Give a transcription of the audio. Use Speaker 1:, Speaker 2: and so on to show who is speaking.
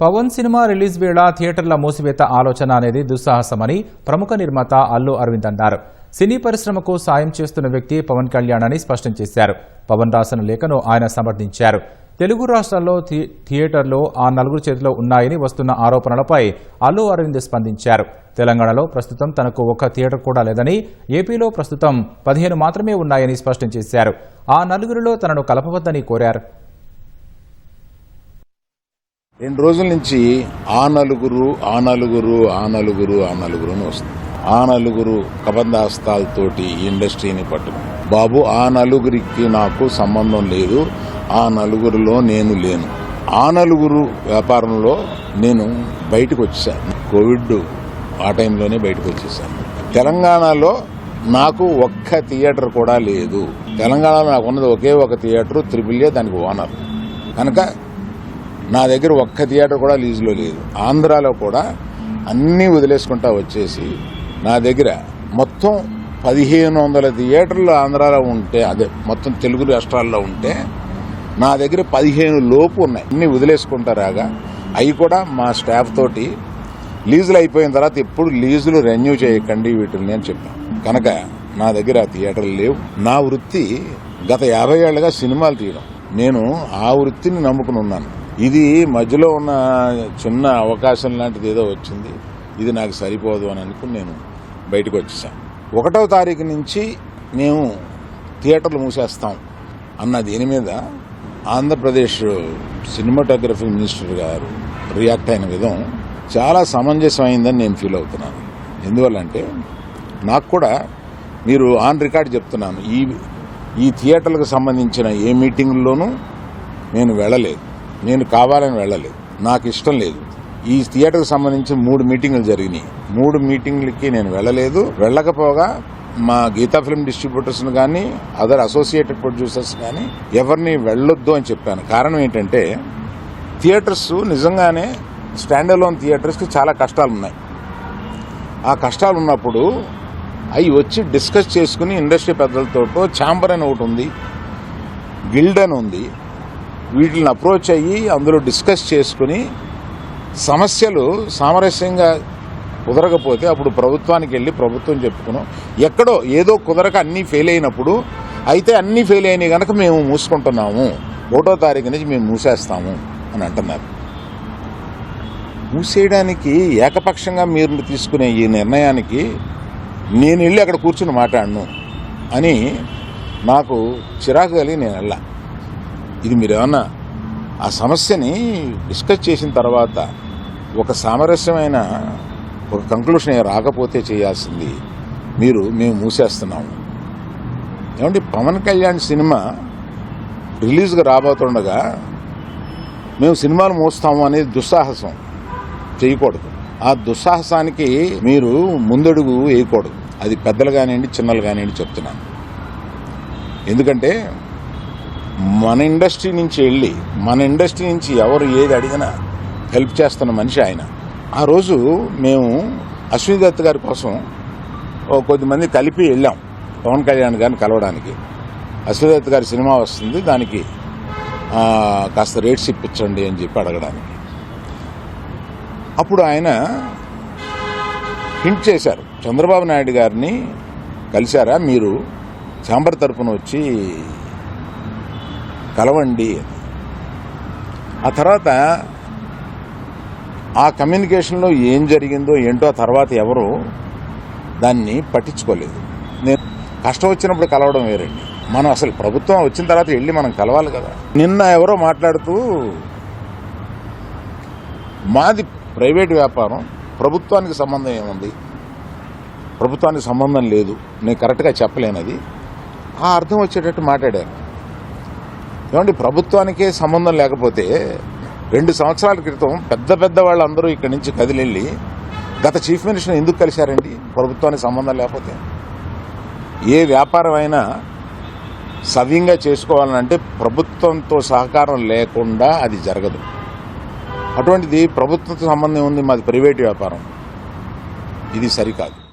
Speaker 1: Pawan cinema release వేళ థియేటర్ల మూసివేత ఆలోచన అనేది దుస్సాహసమని ప్రముఖ నిర్మాత అల్లు అరవింద్ అన్నారు. సినీ పరిశ్రమకు సాయం చేస్తున్న వ్యక్తి పవన్ కళ్యాణ్ అని స్పష్టం చేశారు. పవన్ రాసిన లేఖను ఆయన సమర్థించారు. తెలుగు రాష్ట్రాల్లో థియేటర్లు ఆ నలుగురు చేతిలో ఉన్నాయని వస్తున్న ఆరోపణలపై అల్లు అరవింద్ స్పందించారు. తెలంగాణలో ప్రస్తుతం తనకు ఒక్క థియేటర్ కూడా లేదని ఏపీలో ప్రస్తుతం పదిహేను మాత్రమే ఉన్నాయని స్పష్టం చేశారు. ఆ నలుగురిలో తనను కలపవద్దని కోరారు.
Speaker 2: రెండు రోజుల నుంచి ఆ నలుగురు ఆ నలుగురు ఆ నలుగురు ఆ నలుగురు అని వస్తుంది. ఆ నలుగురు కబంధాస్తాలతోటి ఇండస్ట్రీని పట్టుకుని బాబు ఆ నలుగురికి నాకు సంబంధం లేదు. ఆ నలుగురిలో నేను లేను. ఆ నలుగురు వ్యాపారంలో నేను బయటకు వచ్చేసాను. కోవిడ్ ఆ టైంలోనే బయటకు వచ్చేసాను. తెలంగాణలో నాకు ఒక్క థియేటర్ కూడా లేదు. తెలంగాణలో నాకు ఉన్నది ఒకే ఒక థియేటర్ త్రిబుల్ దానికి ఓనర్. కనుక నా దగ్గర ఒక్క థియేటర్ కూడా లీజులో లేదు. ఆంధ్రాలో కూడా అన్నీ వదిలేసుకుంటా వచ్చేసి నా దగ్గర మొత్తం పదిహేను వందల థియేటర్లు ఆంధ్రాలో ఉంటే అదే మొత్తం తెలుగు రాష్ట్రాల్లో ఉంటే నా దగ్గర పదిహేను లోపు ఉన్నాయి. అన్ని వదిలేసుకుంటా రాగా అవి కూడా మా స్టాఫ్ తోటి లీజులు అయిపోయిన తర్వాత ఎప్పుడు లీజులు రెన్యూ చేయకండి వీటిని అని చెప్పాను కనుక నా దగ్గర ఆ థియేటర్లు లేవు. నా వృత్తి గత యాభై ఏళ్ళగా సినిమాలు తీయడం. నేను ఆ వృత్తిని నమ్ముకుని ఉన్నాను. ఇది మధ్యలో ఉన్న చిన్న అవకాశం లాంటిది ఏదో వచ్చింది. ఇది నాకు సరిపోదు అని అనుకుని నేను బయటకు వచ్చేసాను. ఒకటో తారీఖు నుంచి మేము థియేటర్లు మూసేస్తాం అన్న దీని మీద Andhra Pradesh cinematography minister garu react అయిన విధం చాలా సమంజసమైందని నేను ఫీల్ అవుతున్నాను. ఎందువల్లంటే నాకు కూడా మీరు ఆన్ రికార్డ్ చెప్తున్నాను. ఈ ఈ థియేటర్లకు సంబంధించిన ఏ మీటింగ్లోనూ నేను వెళ్ళలేదు. నేను కావాలని వెళ్ళలేదు. నాకు ఇష్టం లేదు. ఈ థియేటర్కి సంబంధించి మూడు మీటింగులు జరిగినాయి. మూడు మీటింగ్లకి నేను వెళ్ళలేదు. వెళ్ళకపోగా మా గీతా ఫిల్మ్ డిస్ట్రిబ్యూటర్స్ కానీ అదర్ అసోసియేటెడ్ ప్రొడ్యూసర్స్ కానీ ఎవరిని వెళ్ళొద్దు అని చెప్పాను. కారణం ఏంటంటే థియేటర్స్ నిజంగానే స్టాండ్ అలోన్ థియేటర్స్కి చాలా కష్టాలు ఉన్నాయి ఆ కష్టాలు ఉన్నప్పుడు అవి వచ్చి డిస్కస్ చేసుకుని ఇండస్ట్రీ పెద్దలతో ఛాంబర్ అని ఒకటి ఉంది గిల్డ్ అని ఉంది. వీటిని అప్రోచ్ అయ్యి అందులో డిస్కస్ చేసుకుని సమస్యలు సామరస్యంగా కుదరకపోతే అప్పుడు ప్రభుత్వానికి వెళ్ళి ప్రభుత్వం చెప్పుకున్నాం. ఎక్కడో ఏదో కుదరక అన్నీ ఫెయిల్ అయినప్పుడు అయితే అన్నీ ఫెయిల్ అయినాయి కనుక మేము మూసుకుంటున్నాము. ఒకటో తారీఖు నుంచి మేము మూసేస్తాము అని అంటున్నారు. మూసేయడానికి ఏకపక్షంగా మీరు తీసుకునే ఈ నిర్ణయానికి నేను వెళ్ళి అక్కడ కూర్చుని మాట్లాడను అని నాకు చిరాకు కలిగి నేను వెళ్ళా. ఇది మీరు ఏమన్నా ఆ సమస్యని డిస్కస్ చేసిన తర్వాత ఒక సామరస్యమైన ఒక కంక్లూషన్ రాకపోతే చేయాల్సింది మీరు మేము మూసేస్తున్నాము ఏమంటే పవన్ కళ్యాణ్ సినిమా రిలీజ్గా రాబోతుండగా మేము సినిమాలు మూస్తాము అనేది దుస్సాహసం. చేయకూడదు. ఆ దుస్సాహసానికి మీరు ముందడుగు వేయకూడదు. అది పెద్దలు కానివ్వండి చిన్నలు కానివ్వండి చెప్తున్నాను. ఎందుకంటే మన ఇండస్ట్రీ నుంచి వెళ్ళి మన ఇండస్ట్రీ నుంచి ఎవరు ఏది అడిగినా హెల్ప్ చేస్తున్న మనిషి ఆయన. ఆ రోజు మేము అశ్విని దత్ గారి కోసం ఓ కొద్దిమంది కలిపి వెళ్ళాం పవన్ కళ్యాణ్ గారిని కలవడానికి. అశ్విని దత్ గారి సినిమా వస్తుంది దానికి కాస్త రేట్స్ ఇప్పించండి అని చెప్పి అడగడానికి. అప్పుడు ఆయన హింట్ చేశారు చంద్రబాబు నాయుడు గారిని కలిశారా మీరు? చాంబర్ తరపున వచ్చి కలవండి. ఆ తర్వాత ఆ కమ్యూనికేషన్లో ఏం జరిగిందో ఏంటో ఆ తర్వాత ఎవరు దాన్ని పట్టించుకోలేదు. నేను కష్టం వచ్చినప్పుడు కలవడం వేరండి మనం అసలు ప్రభుత్వం వచ్చిన తర్వాత వెళ్ళి మనం కలవాలి కదా. నిన్న ఎవరో మాట్లాడుతూ మాది ప్రైవేట్ వ్యాపారం ప్రభుత్వానికి సంబంధం ఏముంది? ప్రభుత్వానికి సంబంధం లేదు. నేను కరెక్ట్గా చెప్పలేనది. ఆ అర్థం వచ్చేటట్టు మాట్లాడాను ఏమండి ప్రభుత్వానికే సంబంధం లేకపోతే రెండు సంవత్సరాల క్రితం పెద్ద పెద్ద వాళ్ళందరూ ఇక్కడి నుంచి కదిలెళ్ళి గత చీఫ్ మినిస్టర్ ఎందుకు కలిశారండి? ప్రభుత్వానికి సంబంధం లేకపోతే. ఏ వ్యాపారం అయినా సవ్యంగా చేసుకోవాలంటే ప్రభుత్వంతో సహకారం లేకుండా అది జరగదు. అటువంటిది ప్రభుత్వంతో సంబంధం ఉంది మాది ప్రైవేట్ వ్యాపారం. ఇది సరికాదు.